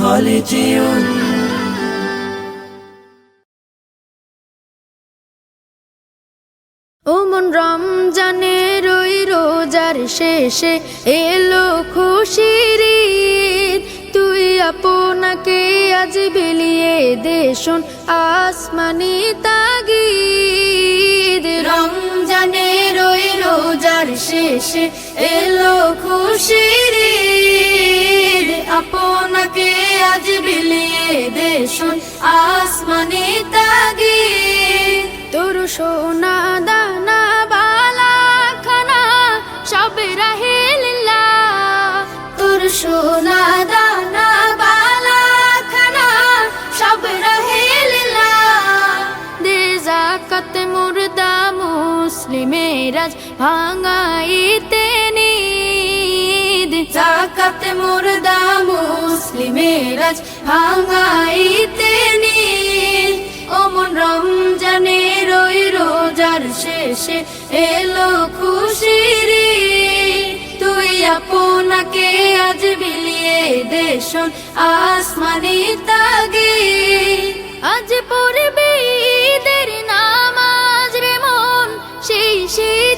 হলে রমজানের ওই রোজার শেষে এলো খুশির। তুই আপনাকে আজ বিলিয়ে দেশন আসমানি তাগিদ। রমজানের ওই রোজার শেষে এলো খুশির আজ বিলিয়ে দেশন আসমানি তাগিদ তোর সোনা দানা বালা খানা, সব রাহিল্লা তোর সোনা দানা বালা খানা, সব রাহিল্লা দে জাকাত মুর্দা মুসলিমের আজ ভাঙাইতে নিদ আজ ভাঙাইতে নিদ ওমন রমজানের ওই রোজার শেষে এলো খুশির। তুই আপনাকে আজ বিলিয়ে দেশন আসমানি তাগে আজ পড়বে ঈদের নামাজ রে মন, সেই শীত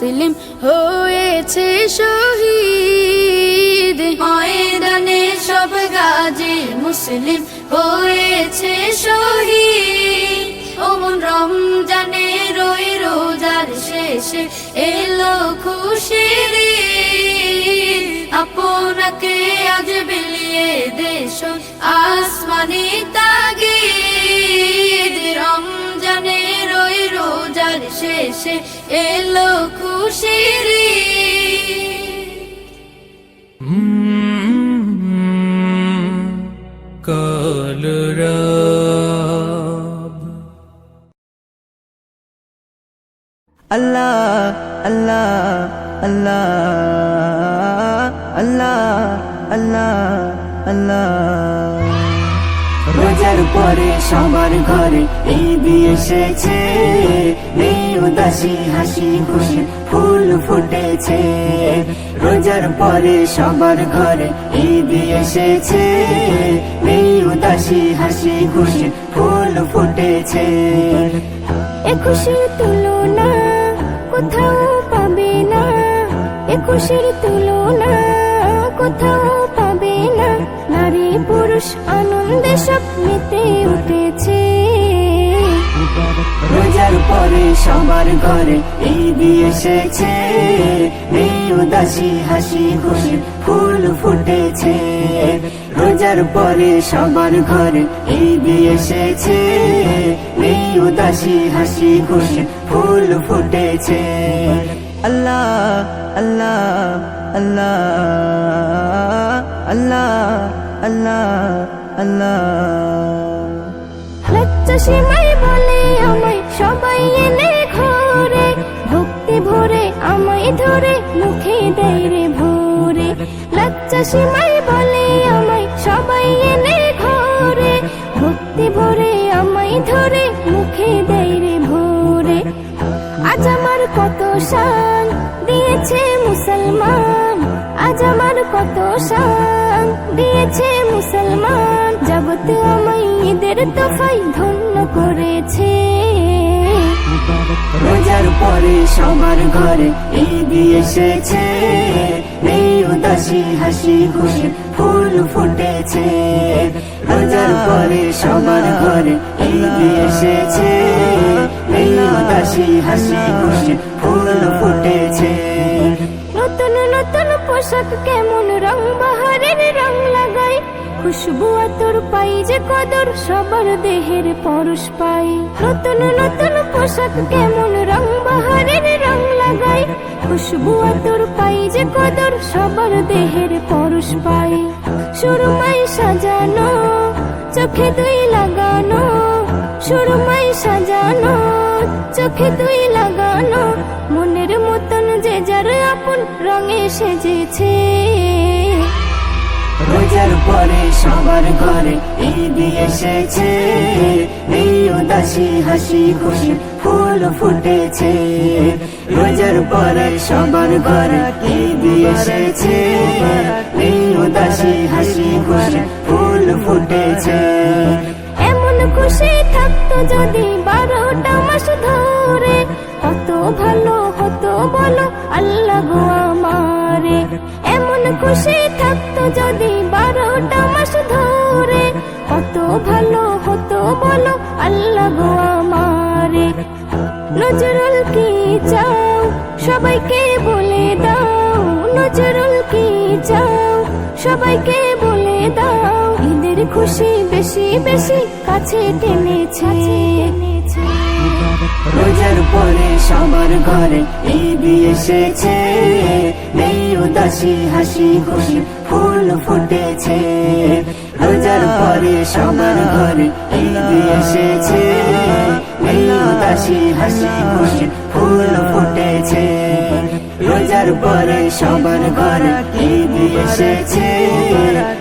মুসলিম হয়েছে শহীদ ময়দানে সব গাজী মুসলিম হয়েছে শহীদ ওমন রমজানে রই রোজার শেষে এলো খুশির। আপনাকে আজ বিলিয়ে দেশ আসমানি তাগিদ রোজার শেষে এলো খুশির। কলরব আল্লাহ আল্লাহ আল্লাহ আল্লাহ আল্লাহ পরে সবার ঘরে ঈদ এসেছে এই উদাসী, হাসি, খুশি ফুল ফুটেছে। রোজার পরে সবার ঘরে ঈদ এসেছে এই উদাসী, হাসি, খুশি ফুল ফুটেছে। এ খুশির তুলনা কোথাও পাবে না। এ খুশির তুলনা কোথাও পাবে না। নারী, পুরুষ, আনন্দে সব রোজার পরে সবার ঘরে ঈদ এসেছে। এই উদাসী, হাসি, খুশি ফুল ফুটেছে। রোজার পরে সবার ঘরে ঈদ এসেছে। এই উদাসী, হাসি, খুশি ফুল ফুটেছে। আল্লাহ আল্লাহ আল্লাহ আল্লাহ আল্লাহ আল্লাহ। আমায় ঘরে, ভক্তি ভরে, আমায় ধরে, মুখে দেয় রে ভোরে। লজ্জা বলে আমায় সবাই ঘরে, ভক্তি ভরে, আমায় ধরে, মুখে দেয় রে ভোরে। আজ আমার কত শান, দিয়েছে মুসলমান। আজ আমার কত শান, দিয়েছে মুসলমান। জগতে আমায় ঈদের তোফাই ধন্য করেছে। রোজার পরে সবার ঘরে ঈদ এসেছে। এই উদাসী, হাসি, খুশি ফুল ফুটেছে। রোজার পরে সবার ঘরে ঈদ এসেছে। এই উদাসী, হাসি, খুশি ফুল ফুটেছে। নতুন নতুন পোশাক কেমন রং? বাহারের রং লাগাই। খুশবু আতর পাই যে কদর, সবার দেহের পরশ পাই। নতুন নতুন পোশাক কেমন রং, বাহারের রং লাগাই। খুশবু আতর পাই যে কদর, সবার দেহের পরশ পাই। সুরমাই সাজানো, চোখে দুই লাগানো। সুরমাই সাজানো, চোখে দুই লাগানো। মনের মতন যে যার আপন রঙে সেজেছে। রোজার পরে সবার ঘরে ঈদ এসেছে। এই উদাসী, হাসি, খুশি ফুল ফুটেছে। রোজার পরে সবার ঘরে ঈদ এসেছে। এই উদাসী, হাসি, খুশি ফুল ফুটেছে। এমন খুশি থাকতো যদি বারোটা মাস ধরে। কত ভালো হতো বলো আল্লাহ আমারে। এমন খুশি থাকতো যদি বারোটা মাস ধরে, কত ভালো হতো বলো আল্লাহ গো আমারে। নজরুল কি চাও? সবাইকে বলে দাও। নজরুল কি চাও? সবাইকে বলে দাও। ঈদের খুশি বেশি বেশি কাছে টেনেছে। রোজার পরে সবার ঘরে ঈদ এসেছে। নেই উদাসী, হাসি, খুশি, ফুল ফুটেছে। রোজার পরে সবার ঘরে ঈদ এসেছে। নেই উদাসী, হাসি, খুশি, ফুল ফুটেছে। রোজার পরে সবার ঘরে ঈদ এসেছে।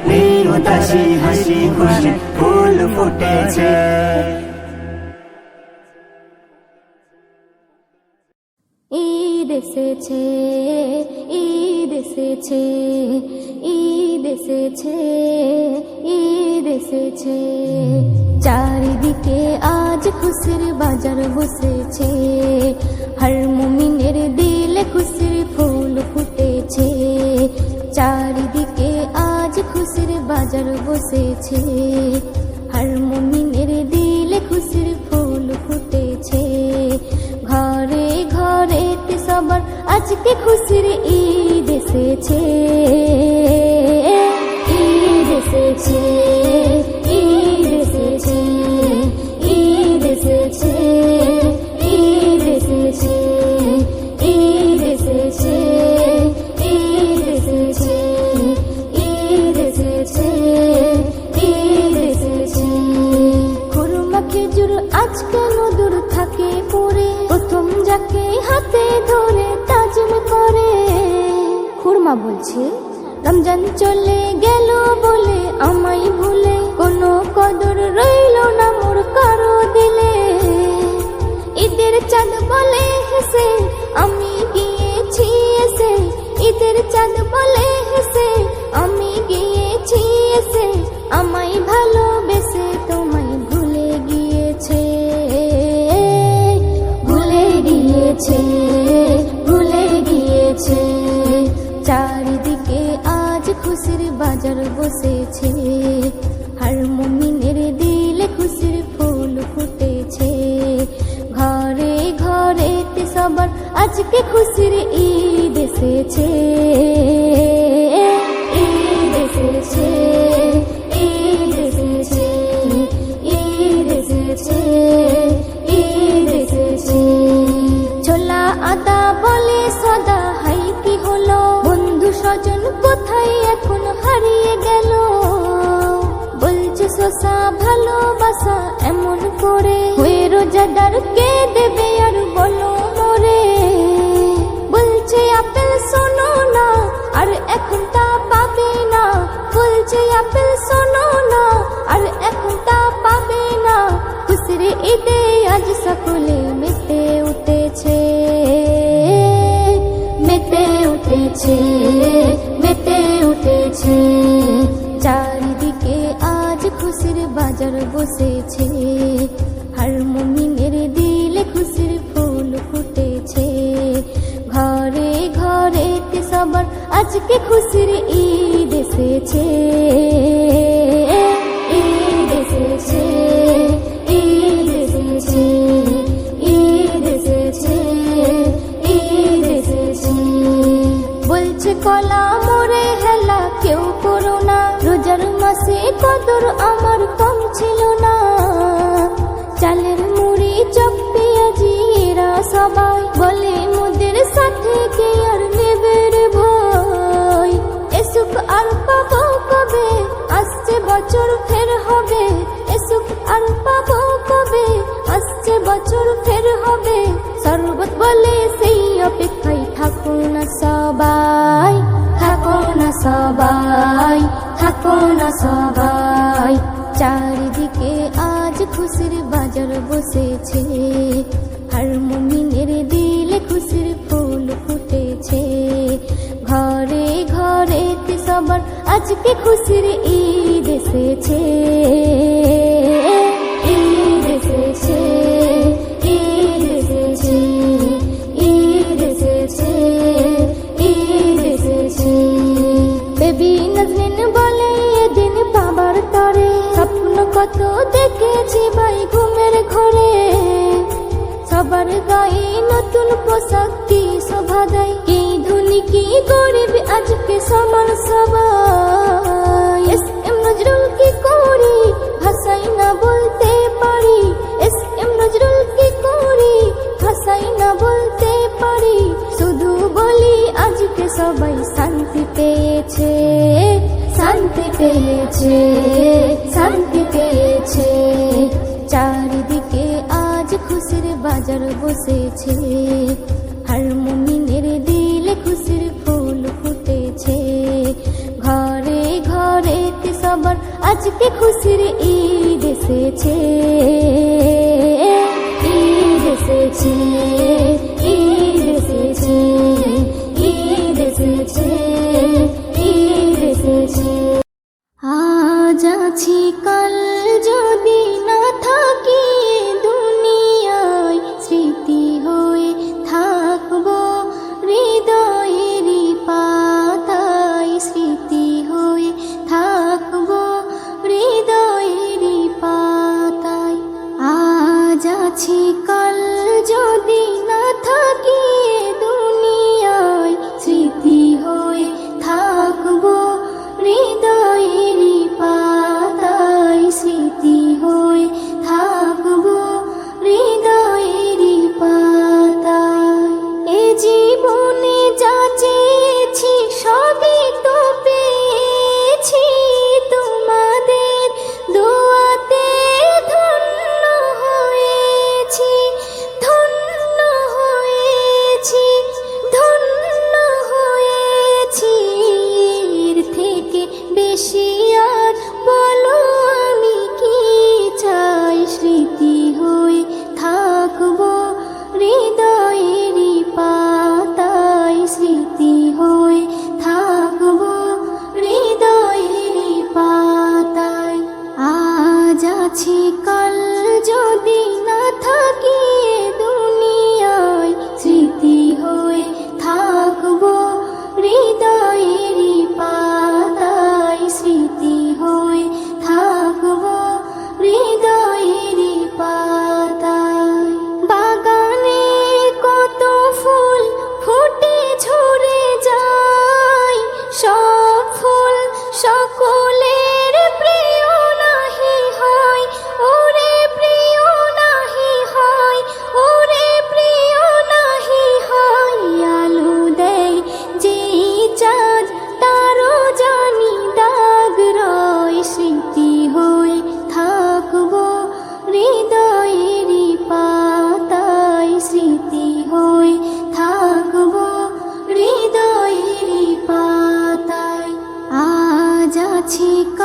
নেই উদাসী, হাসি, খুশি, ফুল ফুটেছে। এসেছে, ঈদ এসেছে ঈদ এসেছে ঈদ এসেছে। চারিদিকে আজ খুশির বাজার বসেছে, হর মুমিনের দিলে খুশির ফুল ফুটেছে। চারিদিকে আজ খুশির বাজার বসেছে, হর মুমিনের আজকে খুশির ঈদ এসেছে। বলছে রমজান চলে গেল বলে আমায় ভুলে কোনো কদর রইল না মোর কারও দিলে। এসেছে। ছোলা আদা বলে সদা হাই কি হলো? বন্ধু স্বজন কোথায় এখন হারিয়ে গেল? বলছে, শশা ভালোবাসা এমন করে, হয়ে রোজাদার কে দেবে আর বলো? আর এখন তা পাবে না। বলছে আপেল, শোনো না, আর এখন তা পাবে না। খুশির ঈদে আজ সকলে মেতে উঠেছে মেতে উঠেছে মেতে উঠেছে। চারিদিকে আজ খুশির বাজার বসেছে। মাসে কদর আমার কম ছিল না। চালের মুড়ি চপ এরা সবাই বলে, মোদের সাথে কে আর নেবে রে এসুক আর পাবো কবে? আসছে বছর, ফের হবে। এসুক আর পাবো কবে? আসছে বছর, ফের হবে। সর্বত বলে সেই বসেছে, আর মুমিনের দিলে খুশির ফুল ফুটেছে। ঘরে ঘরে সবার আজকে খুশির ঈদ এসেছে? ঈদ এসেছে ঈদ এসেছে ঈদ এসেছে ঈদ এসেছে। বেবি নাজরিন বলে এদিন পাবার তরে, স্বপ্ন কত দেখেছি সবার গায়ে নতুন পোশাক কি শোভা দেয়? কি ধনী, কি গরিব আজকে সমান সবাই? এস এম নজরুল কি করি? ভাষাই না বলতে পারি। এস এম নজরুল কি করি? ভাষাই না বলতে পারি। শুধু বলি আজকে সবাই শান্তি পেয়েছে শান্তি পেয়েছে শান্তি পেয়েছে। চারিদিকে খুশির বাজার বসেছে। আর মুমিনের দিলে খুশির ফুল ফুটেছে। ঘরে ঘরে সবার আজকে খুশির ঈদ এসেছে। ঈদ এসেছে, ঈদ কাছে সকলে 七